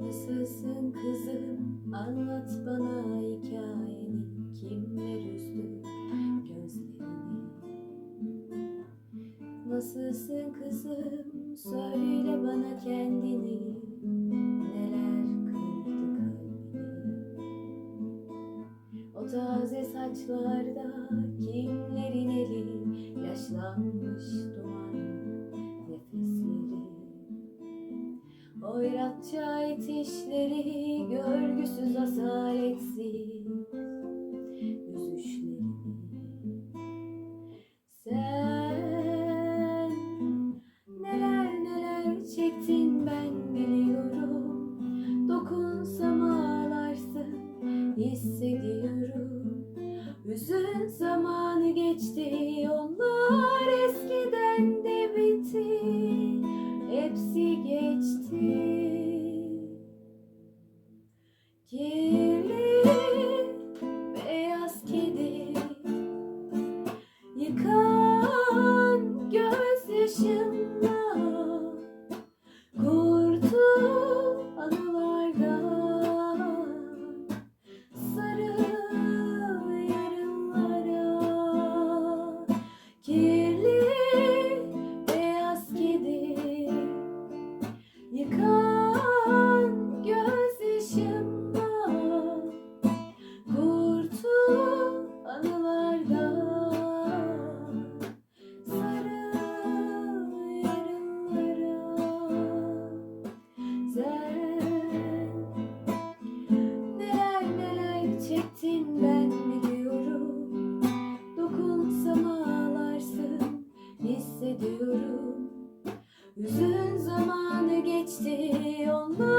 Nasılsın kızım? Anlat bana hikayeni. Kimler üzdü gözlerini? Nasılsın kızım? Söyle bana kendini. Neler kırdı kalbini? O taze saçlarda eli Duman nefesleri Hoyratça itişleri, görgüsüz asaletsiz yüzüşleri. Sen neler neler çektin ben biliyorum. Dokunsam ağlarsın hissediyorum. Hüzün zamanı geçti yollar eski. Neler neler çektin ben biliyorum. Dokunsam ağlarsın hissediyorum. Üzün zamanı geçti onlar